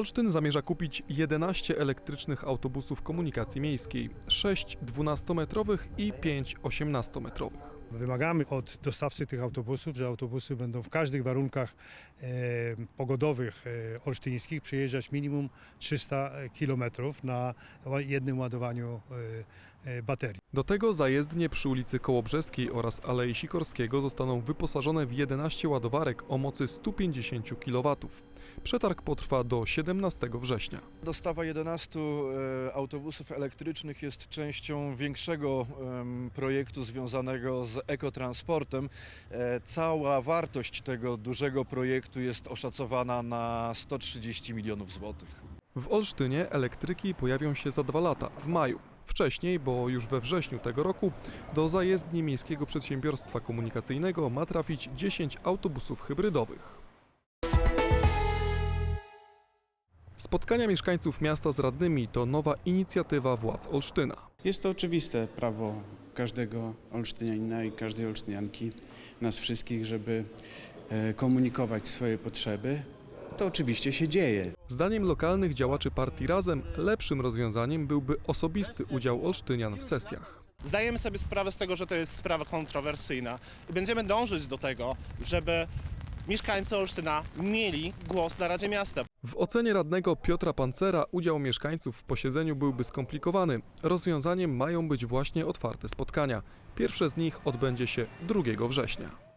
Olsztyn zamierza kupić 11 elektrycznych autobusów komunikacji miejskiej, 6 12-metrowych i 5 18-metrowych. Wymagamy od dostawcy tych autobusów, że autobusy będą w każdych warunkach e, pogodowych e, olsztyńskich przyjeżdżać minimum 300 km na jednym ładowaniu e, e, baterii. Do tego zajezdnie przy ulicy Kołobrzeskiej oraz Alei Sikorskiego zostaną wyposażone w 11 ładowarek o mocy 150 kW. Przetarg potrwa do 17 września. Dostawa 11 e, autobusów elektrycznych jest częścią większego projektu związanego z ekotransportem. E, Cała wartość tego dużego projektu jest oszacowana na 130 milionów złotych. W Olsztynie elektryki pojawią się za dwa lata, w maju. Wcześniej, bo już we wrześniu tego roku, do zajezdni Miejskiego Przedsiębiorstwa Komunikacyjnego ma trafić 10 autobusów hybrydowych. Spotkania mieszkańców miasta z radnymi to nowa inicjatywa władz Olsztyna. Jest to oczywiste prawo każdego olsztynianina i każdej olsztynianki, nas wszystkich, żeby e, komunikować swoje potrzeby. To oczywiście się dzieje. Zdaniem lokalnych działaczy partii Razem lepszym rozwiązaniem byłby osobisty udział olsztynian w sesjach. Zdajemy sobie sprawę z tego, że to jest sprawa kontrowersyjna i będziemy dążyć do tego, żeby mieszkańcy Olsztyna mieli głos na Radzie Miasta. W ocenie radnego Piotra Pancera udział mieszkańców w posiedzeniu byłby skomplikowany. Rozwiązaniem mają być właśnie otwarte spotkania. Pierwsze z nich odbędzie się 2 września.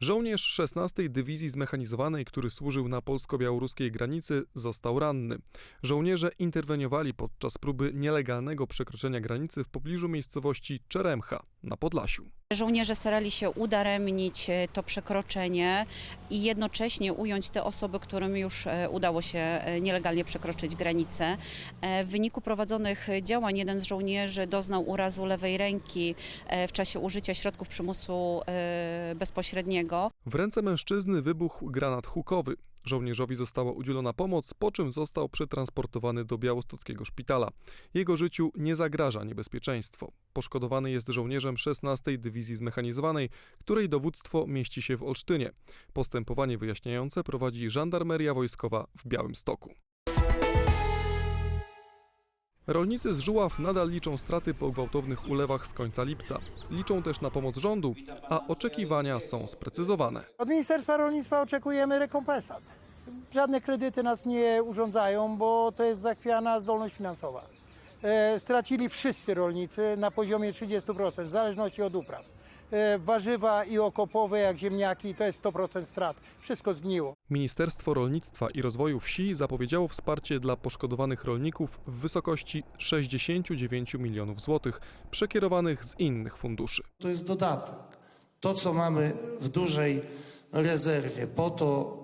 Żołnierz 16 Dywizji Zmechanizowanej, który służył na polsko-białoruskiej granicy, został ranny. Żołnierze interweniowali podczas próby nielegalnego przekroczenia granicy w pobliżu miejscowości Czeremcha na Podlasiu. Żołnierze starali się udaremnić e, to przekroczenie i jednocześnie ująć te osoby, którym już e, udało się e, nielegalnie przekroczyć granicę. W wyniku prowadzonych działań jeden z żołnierzy doznał urazu lewej ręki w czasie użycia środków przymusu bezpośredniego. W ręce mężczyzny wybuchł granat hukowy. Żołnierzowi została udzielona pomoc, po czym został przetransportowany do białostockiego szpitala. Jego życiu nie zagraża niebezpieczeństwo. Poszkodowany jest żołnierzem 16 Dywizji Zmechanizowanej, której dowództwo mieści się w Olsztynie. Postępowanie wyjaśniające prowadzi Żandarmeria Wojskowa w Białymstoku. Rolnicy z Żuław nadal liczą straty po gwałtownych ulewach z końca lipca. Liczą też na pomoc rządu, a oczekiwania są sprecyzowane. Od Ministerstwa Rolnictwa oczekujemy rekompensat. Żadne kredyty nas nie urządzają, bo to jest zachwiana zdolność finansowa. E, stracili wszyscy rolnicy na poziomie 30%, w zależności od upraw. E, warzywa i okopowe, jak ziemniaki, to jest 100% strat. Wszystko zgniło. Ministerstwo Rolnictwa i Rozwoju Wsi zapowiedziało wsparcie dla poszkodowanych rolników w wysokości 69 milionów złotych, przekierowanych z innych funduszy. To jest dodatek. To, co mamy w dużej rezerwie, po to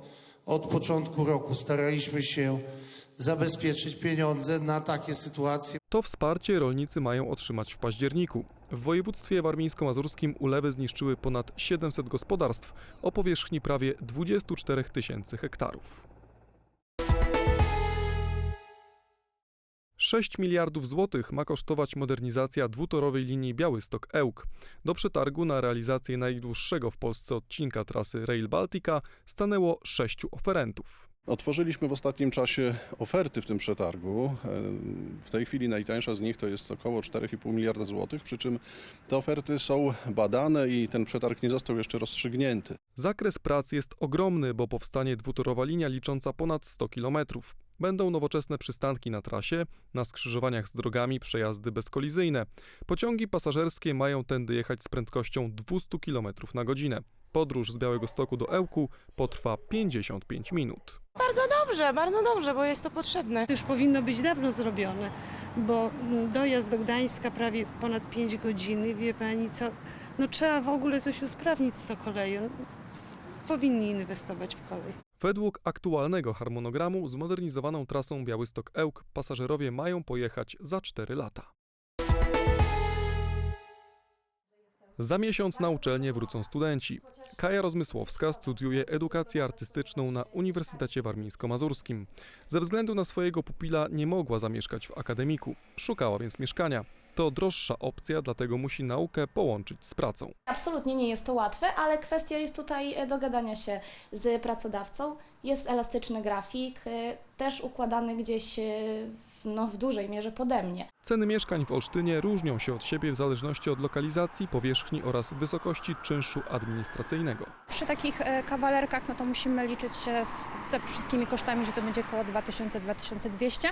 od początku roku staraliśmy się zabezpieczyć pieniądze na takie sytuacje. To wsparcie rolnicy mają otrzymać w październiku. W województwie warmińsko-mazurskim ulewy zniszczyły ponad 700 gospodarstw o powierzchni prawie 24 tysięcy hektarów. 6 miliardów złotych ma kosztować modernizacja dwutorowej linii Białystok-Ełk. Do przetargu na realizację najdłuższego w Polsce odcinka trasy Rail Baltica stanęło sześciu oferentów. Otworzyliśmy w ostatnim czasie oferty w tym przetargu. W tej chwili najtańsza z nich to jest około 4,5 miliarda złotych, przy czym te oferty są badane i ten przetarg nie został jeszcze rozstrzygnięty. Zakres prac jest ogromny, bo powstanie dwutorowa linia licząca ponad 100 km. Będą nowoczesne przystanki na trasie, na skrzyżowaniach z drogami przejazdy bezkolizyjne. Pociągi pasażerskie mają tędy jechać z prędkością 200 km na godzinę. Podróż z Białegostoku do Ełku potrwa 55 minut. Bardzo dobrze, bardzo dobrze, bo jest to potrzebne. To już powinno być dawno zrobione, bo mm, dojazd do Gdańska prawie ponad 5 godzin, wie pani co, no trzeba w ogóle coś usprawnić z tą koleją. Powinni inwestować w kolej. Według aktualnego harmonogramu zmodernizowaną trasą Białystok-Ełk pasażerowie mają pojechać za 4 lata. Za miesiąc na uczelnię wrócą studenci. Kaja Rozmysłowska studiuje edukację artystyczną na Uniwersytecie Warmińsko-Mazurskim. Ze względu na swojego pupila nie mogła zamieszkać w akademiku, szukała więc mieszkania. To droższa opcja, dlatego musi naukę połączyć z pracą. Absolutnie nie jest to łatwe, ale kwestia jest tutaj e, dogadania się z pracodawcą. Jest elastyczny grafik, e, też układany gdzieś e, w- no, w dużej mierze pode mnie. Ceny mieszkań w Olsztynie różnią się od siebie w zależności od lokalizacji, powierzchni oraz wysokości czynszu administracyjnego. Przy takich kawalerkach no to musimy liczyć się z, ze wszystkimi kosztami, że to będzie około 2000-2200.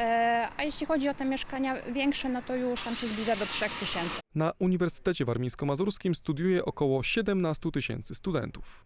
E, A jeśli chodzi o te mieszkania większe, no to już tam się zbliża do 3000. Na Uniwersytecie Warmińsko-Mazurskim studiuje około 17 tysięcy studentów.